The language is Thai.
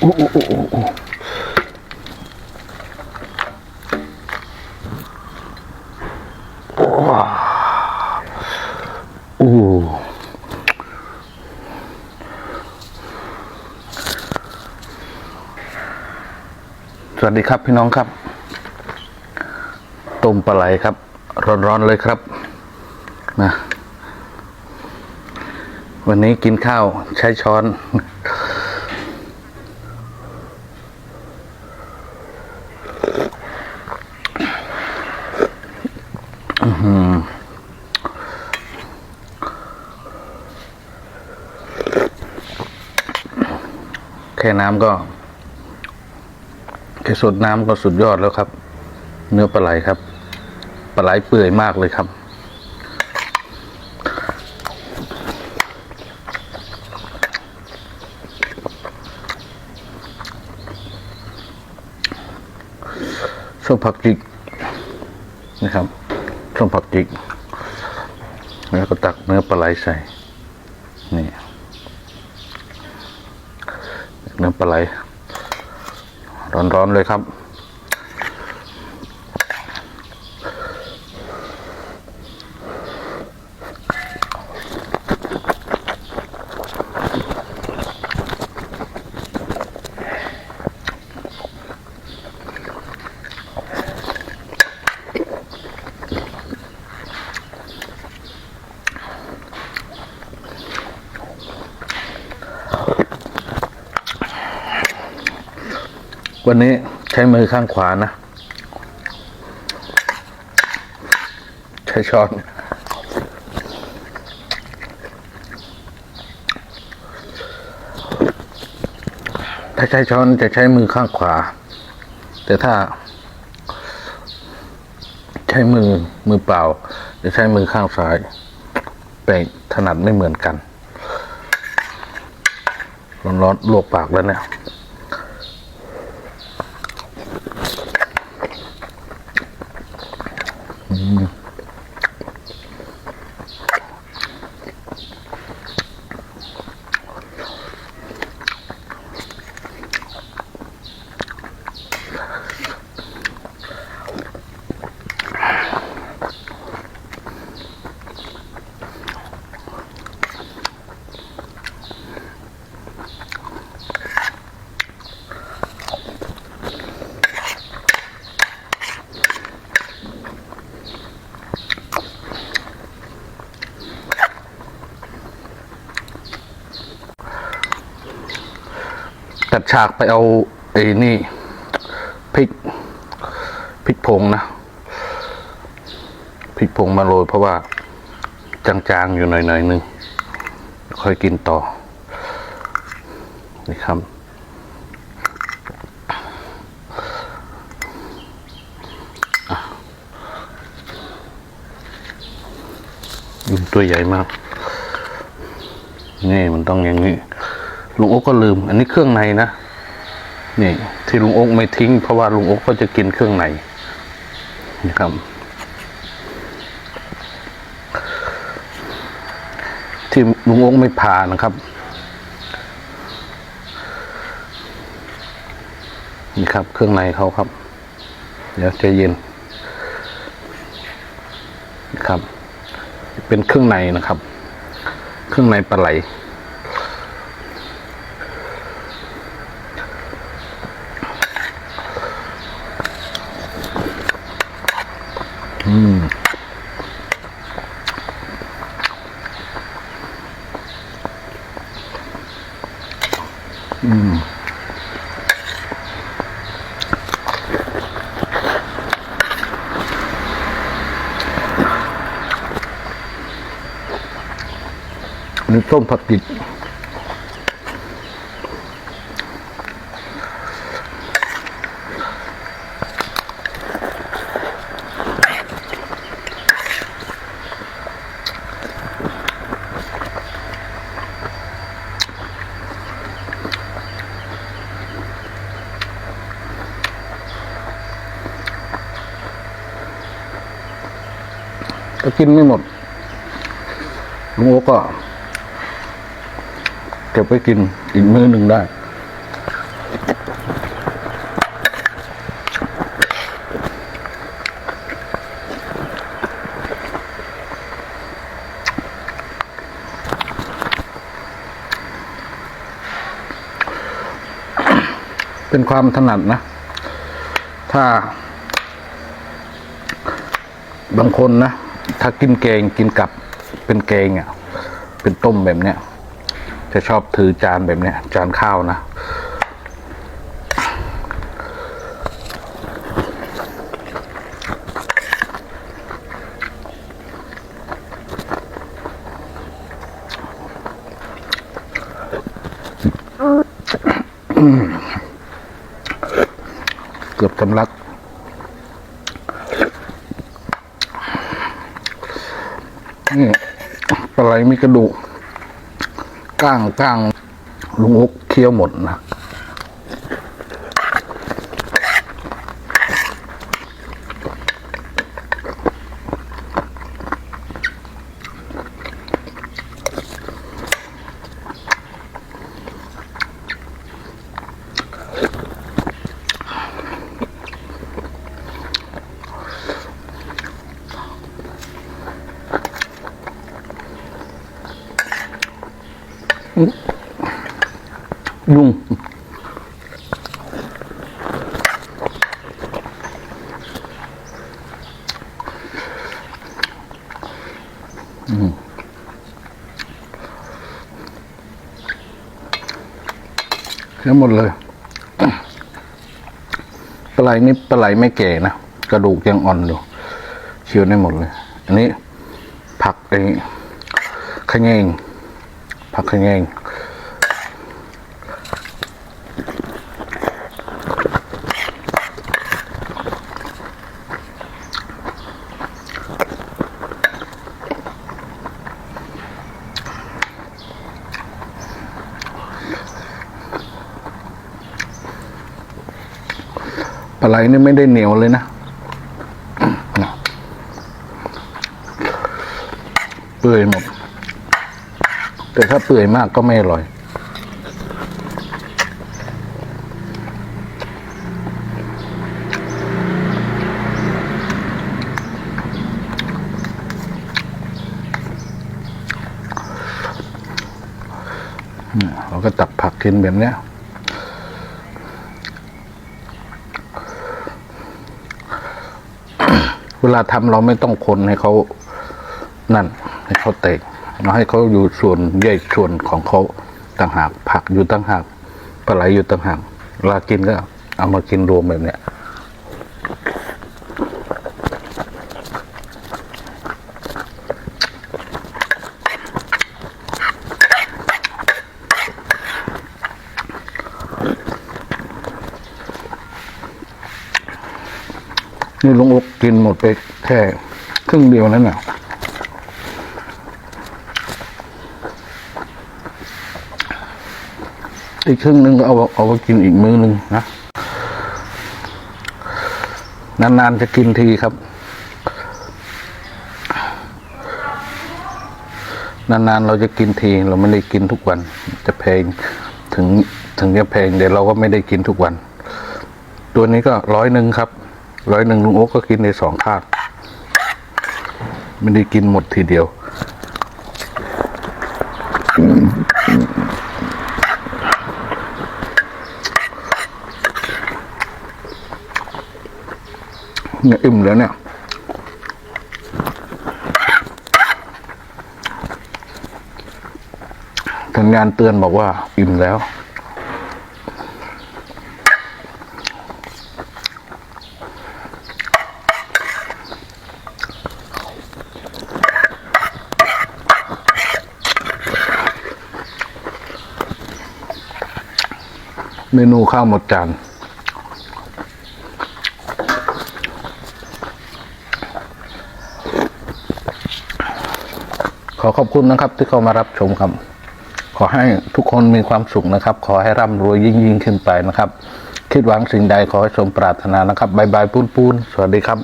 โอ้โอ้โอ้โอ้โอ้โอสวัสดีครับพี่น้องครับต้มปลาไหลครับ ร้อนๆเลยครับนะวันนี้กินข้าวใช้ช้อน อื้อหือ แค่น้ำก็แค่สดน้ำก็สุดยอดแล้วครับ เนื้อปลาไหลครับปลาไหลเปื่อยมากเลยครับส้มผักจิกนะครับ ส้มผักจิก แล้วก็ตักเนื้อปลาไหลใส่ นี่เนื้อปลาไหลร้อนๆเลยครับ วันนี้ใช้มือข้างขวานะ ใช้ช้อน ถ้าใช้ช้อนจะใช้มือข้างขวา แต่ถ้า ใช้มือมือเปล่า จะใช้มือข้างซ้าย แต่ถนัดไม่เหมือนกัน ร้อนๆลวกปากแล้วเนี่ย ฉากไปเอาไอ้นี่พริกพริกผงนะพริกผงมาโรยเพราะว่าจางๆ อยู่หน่อยๆนึง ค่อยกินต่อ นี่ครับอืมตัวใหญ่มาก นี่มันต้องอย่างนี้ลุงโอ๊กก็ลืม อันนี้เครื่องในนะ นี่ ที่ลุงโอ๊กไม่ทิ้ง เพราะว่าลุงโอ๊กก็จะกินเครื่องในนี่ครับ ที่ลุงโอ๊กไม่ผ่านะครับนี่ครับ เครื่องในเขาครับ เดี๋ยวใจเย็นนี่ครับ เป็นเครื่องในนะครับ เครื่องในปลาไหล อันนี้ต้มผักดิด ก็กินไม่หมดลุงโอ๊กก็เก็บไว้กินอีกมื้อหนึ่งได้ เป็นความถนัดนะ ถ้า บางคนนะ ถ้ากินแกงกินกับเป็นแกงอะเป็นต้มแบบเนี้ยจะชอบถือจานแบบเนี้ยจานข้าวนะเกือบสำลัก นี่ปลาไหลมีกระดูกก้างก้างลุงอกเคี้ยวหมดนะ ยุงอืมเสียหมดเลย ปลาไหลนี่ปลาไหลไม่แก่นะ กระดูกยังอ่อนอยู่เคี้ยวได้หมดเลย อันนี้ผักไอ้ขะแยงผักขะแยง ปลาไหลนี่ไม่ได้เหนียวเลยนะเปื่อยหมด แต่ถ้าเปื่อยมากก็ไม่อร่อยเนี่ยเราก็ตักผักกินแบบเนี้ย เวลาทำเราไม่ต้องคนให้เขานั่น ให้เขาเตะเราให้เขาอยู่ส่วนใหญ่ส่วนของเขาต่างหากผักอยู่ต่างหากปลาไหลอยู่ต่างหากเวลากินก็เอามากินรวมแบบเนี้ย นี่ลุงอกกินหมดไปแค่ครึ่งเดียวนั่นน่ะอีกครึ่งหนึงก็เอาเอาไปกินอีกมื้อหนึงนะ นานๆจะกินทีครับ นานๆเราจะกินทีเราไม่ได้กินทุกวัน จะแพงถึงถึงจะแพงเดี๋ยวเราก็ไม่ได้กินทุกวัน ตัวนี้ก็ร้อยหนึ่งครับ ร้อยหนึ่งลุงโอ๊กก็กินในสองคาบไม่ได้กินหมดทีเดียว เนี่ยอิ่มแล้วเนี่ยสัญญาณเตือนบอกว่าอิ่มแล้ว เมนูข้าวหมดจานขอขอบคุณนะครับที่เข้ามารับชมครับ ขอให้ทุกคนมีความสุขนะครับ ขอให้ร่ำรวยยิ่งยิ่งขึ้นไปนะครับ คิดหวังสิ่งใดขอให้สมปรารถนานะครับบายบายปูนปูนสวัสดีครับ